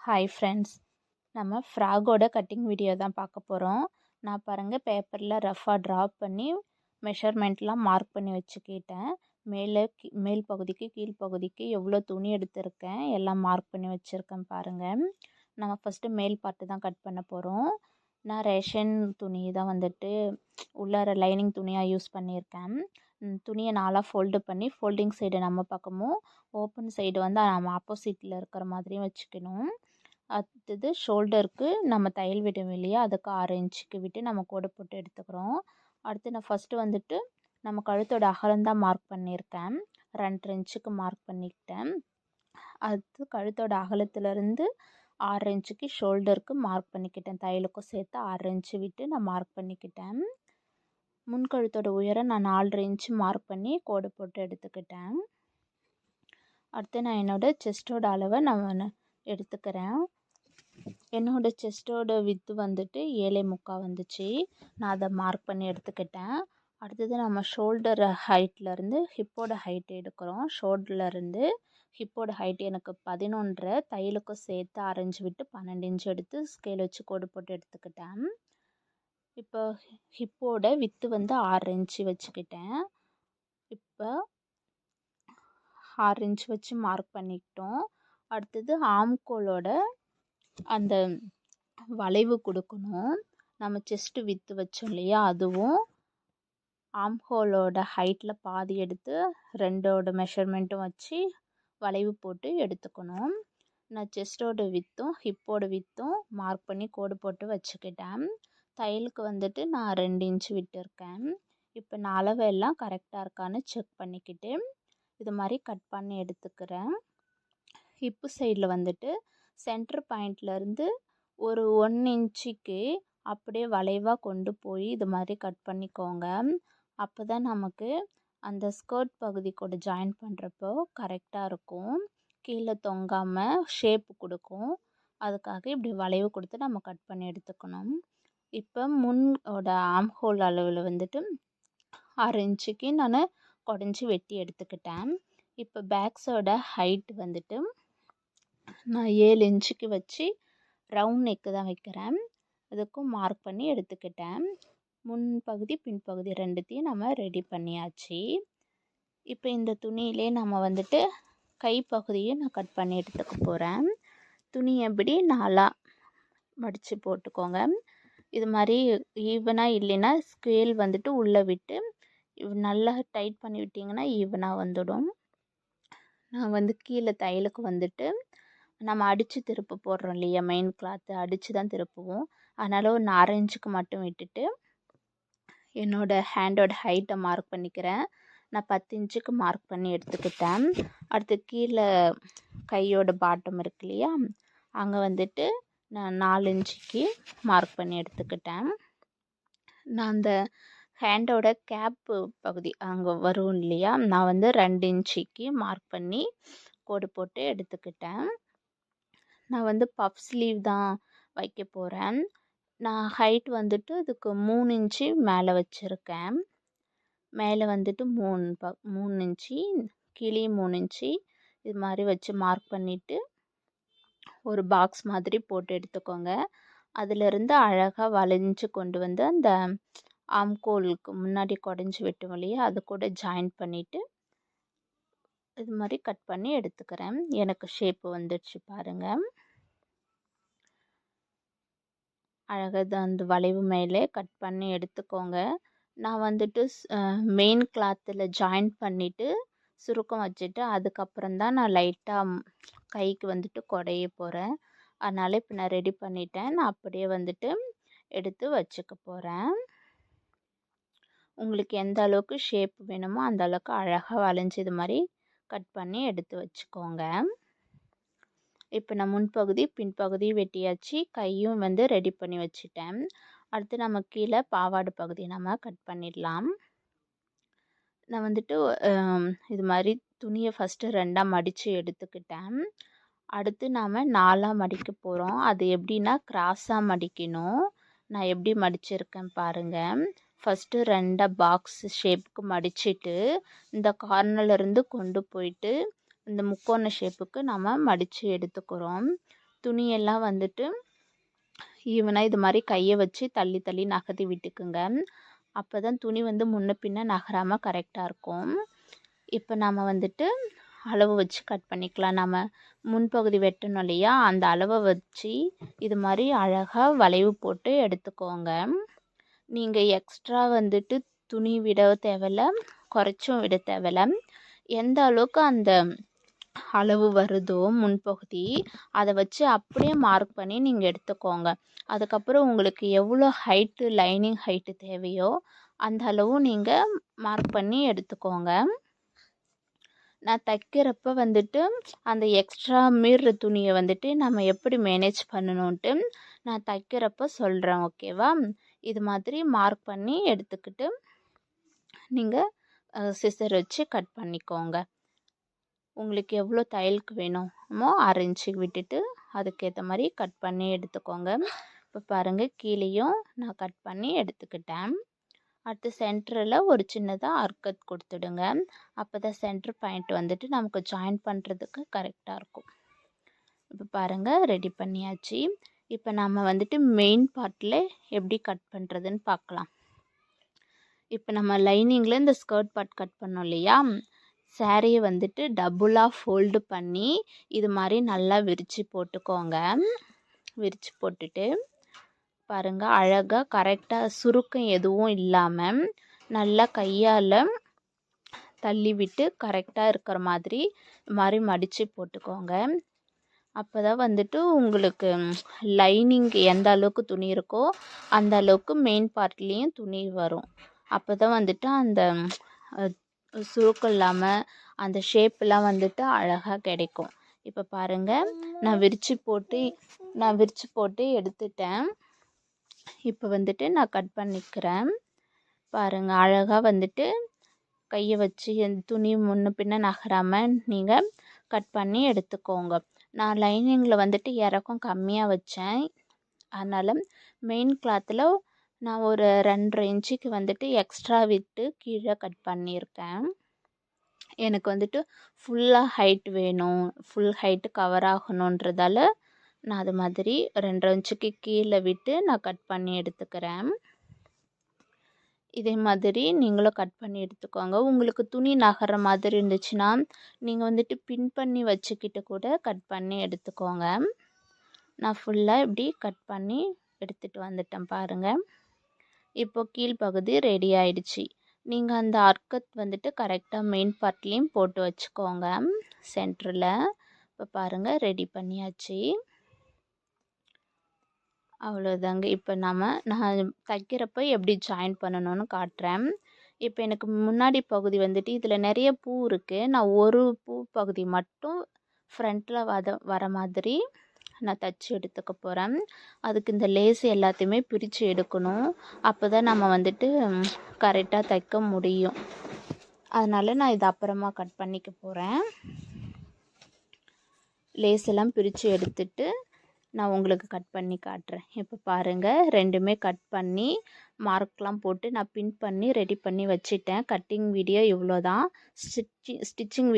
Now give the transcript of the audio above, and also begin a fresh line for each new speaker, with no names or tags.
Hi friends நம்ம ஃப்ராகோட cutting video தான் பார்க்க போகிறோம் நான் பாருங்கள் பேப்பரில் ரஃபாக ட்ராப் பண்ணி மெஷர்மெண்ட்லாம் மார்க் பண்ணி வச்சுக்கிட்டேன். மேலே மேல் பகுதிக்கு கீழ் பகுதிக்கு எவ்வளோ துணி எடுத்திருக்கேன் எல்லாம் மார்க் பண்ணி வச்சுருக்கேன் பாருங்கள் நம்ம ஃபஸ்ட்டு மேல் பார்ட்டு தான் கட் பண்ண போகிறோம் நான் ரேஷன் துணி தான் வந்துட்டு உள்ளார லைனிங் துணியாக யூஸ் பண்ணியிருக்கேன். துணியை நாலாக ஃபோல்டு பண்ணி ஃபோல்டிங் சைடு நம்ம பக்கமும் ஓப்பன் சைடு வந்து நம்ம ஆப்போசிட்டில் இருக்கிற மாதிரியும் வச்சுக்கணும். அடுத்தது ஷோல்டருக்கு நம்ம தையல் விடுவோம் இல்லையா? அதுக்கு ஆறு இன்ச்சுக்கு விட்டு நம்ம கூட போட்டு எடுத்துக்கிறோம். அடுத்து நான் ஃபஸ்ட்டு வந்துட்டு நம்ம கழுத்தோட அகலந்தான் மார்க் பண்ணியிருக்கேன். ரெண்டரை இன்ச்சுக்கு மார்க் பண்ணிக்கிட்டேன். அடுத்து கழுத்தோட அகலத்துலேருந்து ஆறு இன்ச்சுக்கு ஷோல்டருக்கு மார்க் பண்ணிக்கிட்டேன். தையலுக்கும் சேர்த்து ஆறு இன்ச்சு விட்டு நான் மார்க் பண்ணிக்கிட்டேன். முன்கழுத்தோட உயரம் நான் நாலரை இன்ச்சு மார்க் பண்ணி கோடு போட்டு எடுத்துக்கிட்டேன். அடுத்து நான் என்னோடய செஸ்ட்டோட அளவை நான் எடுத்துக்கிறேன். என்னோட செஸ்ட்டோட வித்து வந்துட்டு ஏழை முக்கால் வந்துச்சு. நான் அதை மார்க் பண்ணி எடுத்துக்கிட்டேன். அடுத்தது நம்ம ஷோல்டர் ஹைட்லேருந்து ஹிப்போட ஹைட் எடுக்கிறோம். ஷோல்டர்லேருந்து ஹிப்போட ஹைட் எனக்கு பதினொன்றரை தையலுக்கும் சேர்த்து அரைஞ்சி விட்டு பன்னெண்டு இன்ச்சு எடுத்து ஸ்கேல் வச்சு கோடு போட்டு எடுத்துக்கிட்டேன். இப்போ ஹிப்போட வித்து வந்து ஆறு இன்ச்சு வச்சுக்கிட்டேன். இப்போ ஆறு இன்ச் வச்சு மார்க் பண்ணிக்கிட்டோம். அடுத்தது ஆம்கோலோட அந்த வளைவு கொடுக்கணும். நம்ம செஸ்ட்டு வித்து வச்சோம் இல்லையா? அதுவும் ஆம்ஹோலோட ஹைட்டில் பாதி எடுத்து ரெண்டோட மெஷர்மெண்ட்டும் வச்சு வளைவு போட்டு எடுத்துக்கணும். நான் செஸ்ட்டோட வித்தும் ஹிப்போட வித்தும் மார்க் பண்ணி கோடு போட்டு வச்சுக்கிட்டேன். தையலுக்கு வந்துட்டு நான் ரெண்டு இன்ச்சு விட்டுருக்கேன். இப்போ நான் அளவு எல்லாம் கரெக்டாக இருக்கான்னு செக் பண்ணிக்கிட்டு இது மாதிரி கட் பண்ணி எடுத்துக்கிறேன். ஹிப்பு சைடில் வந்துட்டு சென்டர் பாயிண்ட்லேருந்து ஒரு ஒன் இன்ச்சுக்கு அப்படியே வளைவாக கொண்டு போய் இது மாதிரி கட் பண்ணிக்கோங்க. அப்போ தான் நமக்கு அந்த ஸ்கர்ட் பகுதி கூட ஜாயின் பண்ணுறப்போ கரெக்டாக இருக்கும். கீழே தொங்காமல் ஷேப் கொடுக்கும். அதுக்காக இப்படி வளைவு கொடுத்து நம்ம கட் பண்ணி எடுத்துக்கணும். இப்போ முன்னோட ஆம் ஹோல் அளவில் வந்துட்டு ஆறு இன்ச்சுக்கு நான் குடஞ்சி வெட்டி எடுத்துக்கிட்டேன். இப்போ பேக்ஸோட ஹைட் வந்துட்டு நான் ஏழு இன்ச்சுக்கு வச்சு ரவுண்ட் நெக்கு தான் வைக்கிறேன். அதுக்கும் மார்க் பண்ணி எடுத்துக்கிட்டேன். முன்பகுதி பின்பகுதி ரெண்டுத்தையும் நம்ம ரெடி பண்ணியாச்சு. இப்போ இந்த துணியிலே நம்ம வந்துட்டு கைப்பகுதியை நான் கட் பண்ணி எடுத்துக்க போகிறேன் துணி எப்படி நாலாக மடித்து போட்டுக்கோங்க. இது மாதிரி ஈவனாக இல்லைன்னா ஸ்கேல் வந்துட்டு உள்ளே விட்டு நல்லா டைட் பண்ணி விட்டிங்கன்னா ஈவனாக வந்துடும். நான் வந்து கீழே தையலுக்கு வந்துட்டு நம்ம அடித்து திருப்ப போடுறோம் இல்லையா? மெயின் கிளாத்து அடித்து தான் திருப்புவோம். அதனால் ஒரு நாலு மட்டும் விட்டுட்டு என்னோடய ஹேண்டோட ஹைட்டை மார்க் பண்ணிக்கிறேன். நான் பத்து இன்ச்சுக்கு மார்க் பண்ணி எடுத்துக்கிட்டேன். அடுத்து கீழே கையோட பாட்டம் இருக்கு இல்லையா? அங்கே வந்துட்டு நான் நாலு இன்ச்சுக்கு மார்க் பண்ணி எடுத்துக்கிட்டேன். நான் அந்த ஹேண்டோட கேப்பு பகுதி அங்கே வரும் இல்லையா? நான் வந்து ரெண்டு இன்ச்சுக்கு மார்க் பண்ணி கோடு போட்டு எடுத்துக்கிட்டேன். நான் வந்து பஃப் ஸ்லீவ் தான் வைக்க போகிறேன் நான் ஹைட் வந்துட்டு இதுக்கு மூணு இன்ச்சு மேலே வச்சுருக்கேன். மேலே வந்துட்டு மூணு ப மூணு இன்ச்சு கீழே மூணு இன்ச்சு இது மாதிரி வச்சு மார்க் பண்ணிவிட்டு ஒரு பாக்ஸ் மாதிரி போட்டு எடுத்துக்கோங்க. அதிலிருந்து அழகாக வளைஞ்சு கொண்டு வந்து அந்த ஆம்கோலுக்கு முன்னாடி குடஞ்சி வெட்டும் வழியாக அது கூட ஜாயின் பண்ணிவிட்டு இது மாதிரி கட் பண்ணி எடுத்துக்கிறேன். எனக்கு ஷேப்பு வந்துடுச்சு பாருங்கள் அழகாக அந்த வளைவு மேலே கட் பண்ணி எடுத்துக்கோங்க. நான் வந்துட்டு மெயின் கிளாத்தில் ஜாயின் பண்ணிவிட்டு சுருக்கம் வச்சுட்டு அதுக்கப்புறம் தான் நான் லைட்டாக கைக்கு வந்துட்டு குடைய போகிறேன் அதனால் இப்போ நான் ரெடி பண்ணிட்டேன். நான் அப்படியே வந்துட்டு எடுத்து வச்சுக்க போகிறேன் உங்களுக்கு எந்த அளவுக்கு ஷேப் வேணுமோ அந்த அளவுக்கு அழகாக வளைஞ்சது இது மாதிரி கட் பண்ணி எடுத்து வச்சுக்கோங்க. இப்போ நான் முன்பகுதி பின்பகுதி வெட்டியாச்சு. கையும் வந்து ரெடி பண்ணி வச்சுட்டேன். அடுத்து நம்ம கீழே பாவாடு பகுதி நம்ம கட் பண்ணிடலாம். நான் வந்துட்டு இது மாதிரி துணியை ஃபஸ்ட்டு ரெண்டாக மடித்து எடுத்துக்கிட்டேன். அடுத்து நாம் நாலாக மடிக்க போகிறோம் அது எப்படின்னா கிராஸாக மடிக்கணும். நான் எப்படி மடிச்சிருக்கேன் பாருங்கள் ஃபஸ்ட்டு ரெண்டாக பாக்ஸ் ஷேப்புக்கு மடிச்சிட்டு இந்த கார்னர்லேருந்து கொண்டு போயிட்டு இந்த முக்கோண ஷேப்புக்கு நம்ம மடித்து எடுத்துக்கிறோம். துணியெல்லாம் வந்துட்டு ஈவனாக இது மாதிரி கையை வச்சு தள்ளி தள்ளி நகர்த்தி விட்டுக்குங்க. அப்போ தான் துணி வந்து முன்ன பின்ன நகராமல் கரெக்டாக இருக்கும். இப்போ நம்ம வந்துட்டு அளவு வச்சு கட் பண்ணிக்கலாம். நம்ம முன்பகுதி வெட்டணும் இல்லையா? அந்த அளவை வச்சு இது மாதிரி அழகாக வளைவு போட்டு எடுத்துக்கோங்க. நீங்கள் எக்ஸ்ட்ரா வந்துட்டு துணி விட தேவையில்ல குறைச்சும் விட தேவையில்ல. எந்த அளவுக்கு அந்த அளவு வருதோ முன்பகுதி அதை வச்சு அப்படியே மார்க் பண்ணி நீங்கள் எடுத்துக்கோங்க. அதுக்கப்புறம் உங்களுக்கு எவ்வளோ ஹைட்டு லைனிங் ஹைட்டு தேவையோ அந்த அளவு நீங்கள் மார்க் பண்ணி எடுத்துக்கோங்க. நான் தைக்கிறப்ப வந்துட்டு அந்த எக்ஸ்ட்ரா மீறுற துணியை வந்துட்டு நம்ம எப்படி மேனேஜ் பண்ணணுன்ட்டு நான் தைக்கிறப்ப சொல்கிறேன் ஓகேவா இது மாதிரி மார்க் பண்ணி எடுத்துக்கிட்டு நீங்கள் சிசர் வச்சு கட் பண்ணிக்கோங்க. உங்களுக்கு எவ்வளோ தையலுக்கு வேணுமோ அரைஞ்சி விட்டுட்டு அதுக்கேற்ற மாதிரி கட் பண்ணி எடுத்துக்கோங்க. இப்போ பாருங்கள் கீழேயும் நான் கட் பண்ணி எடுத்துக்கிட்டேன். அடுத்து சென்டரில் ஒரு சின்னதாக அர்க்கத் கொடுத்துடுங்க. அப்போ தான் சென்டர் பாயிண்ட் வந்துட்டு நமக்கு ஜாயின் பண்ணுறதுக்கு கரெக்டாக இருக்கும். இப்போ பாருங்கள் ரெடி பண்ணியாச்சு. இப்போ நம்ம வந்துட்டு மெயின் பார்ட்டில் எப்படி கட் பண்ணுறதுன்னு பார்க்கலாம் இப்போ நம்ம லைனிங்கில் இந்த ஸ்கர்ட் பார்ட் கட் பண்ணோம் இல்லையா? சேரீயை வந்துட்டு டபுளாக ஃபோல்டு பண்ணி இது மாதிரி நல்லா விரித்து போட்டுக்கோங்க. விரித்து போட்டுட்டு பாருங்கள் அழகாக கரெக்டாக சுருக்கம் எதுவும் இல்லாமல் நல்லா கையால் தள்ளி விட்டு கரெக்டாக இருக்கிற மாதிரி மாதிரி மடித்து போட்டுக்கோங்க. அப்போ தான் வந்துட்டு உங்களுக்கு லைனிங் எந்த அளவுக்கு துணி இருக்கோ அந்த அளவுக்கு மெயின் பார்ட்லேயும் துணி வரும். அப்போ தான் வந்துட்டு அந்த சுருக்கம் இல்லாமல் அந்த ஷேப்பெலாம் வந்துட்டு அழகாக கிடைக்கும். இப்போ பாருங்கள் நான் விரித்து போட்டு நான் விரித்து போட்டு எடுத்துட்டேன். இப்போ வந்துட்டு நான் கட் பண்ணிக்கிறேன். பாருங்கள் அழகாக வந்துட்டு கையை வச்சு துணி முன்ன பின்ன நகராமல் நீங்கள் கட் பண்ணி எடுத்துக்கோங்க. நான் லைனிங்கில் வந்துட்டு இறக்கம் கம்மியாக வச்சேன். அதனால் மெயின் கிளாத்தில் நான் ஒரு ரெண்டரை இன்ச்சுக்கு வந்துட்டு எக்ஸ்ட்ரா விட்டு கீழே கட் பண்ணியிருக்கேன். எனக்கு வந்துட்டு ஃபுல்லாக ஹைட் வேணும். ஃபுல் ஹைட்டு கவர் ஆகணுன்றதால நான் அது மாதிரி ரெண்டரை இன்ச்சுக்கு கீழே விட்டு நான் கட் பண்ணி எடுத்துக்கிறேன். இதே மாதிரி நீங்களும் கட் பண்ணி எடுத்துக்கோங்க. உங்களுக்கு துணி நகர மாதிரி இருந்துச்சுன்னா நீங்கள் வந்துட்டு பின் பண்ணி வச்சுக்கிட்டு கூட கட் பண்ணி எடுத்துக்கோங்க. நான் ஃபுல்லாக இப்படி கட் பண்ணி எடுத்துகிட்டு வந்துட்டேன் பாருங்கள் இப்போ கீழ்ப்பகுதி ரெடி ஆயிடுச்சு. நீங்கள் அந்த அர்க்கத் வந்துட்டு கரெக்டாக மெயின் பார்ட்லேயும் போட்டு வச்சுக்கோங்க. சென்டரில் இப்போ பாருங்கள் ரெடி பண்ணியாச்சு. அவ்வளோதாங்க இப்போ நம்ம நான் தைக்கிறப்ப எப்படி ஜாயின் பண்ணணும்னு காட்டுறேன். இப்போ எனக்கு முன்னாடி பகுதி வந்துட்டு இதில் நிறைய பூ இருக்குது நான் ஒரு பூ பகுதி மட்டும் ஃப்ரண்ட்டில் வத வர மாதிரி நான் தச்சு எடுத்துக்க போகிறேன் அதுக்கு இந்த லேஸ் எல்லாத்தையுமே பிரித்து எடுக்கணும். அப்போ தான் நம்ம வந்துட்டு கரெக்டாக தைக்க முடியும். அதனால் நான் இதை அப்புறமா கட் பண்ணிக்க போகிறேன் லேஸ் எல்லாம் பிரித்து எடுத்துட்டு நான் உங்களுக்கு கட் பண்ணி காட்டுறேன். இப்போ பாருங்கள் ரெண்டுமே கட் பண்ணி மார்க்லாம் போட்டு நான் பின் பண்ணி ரெடி பண்ணி வச்சிட்டேன். கட்டிங் வீடியோ இவ்வளோ தான் ஸ்டிச்சிங் ஸ்டிச்சிங் வீடியோ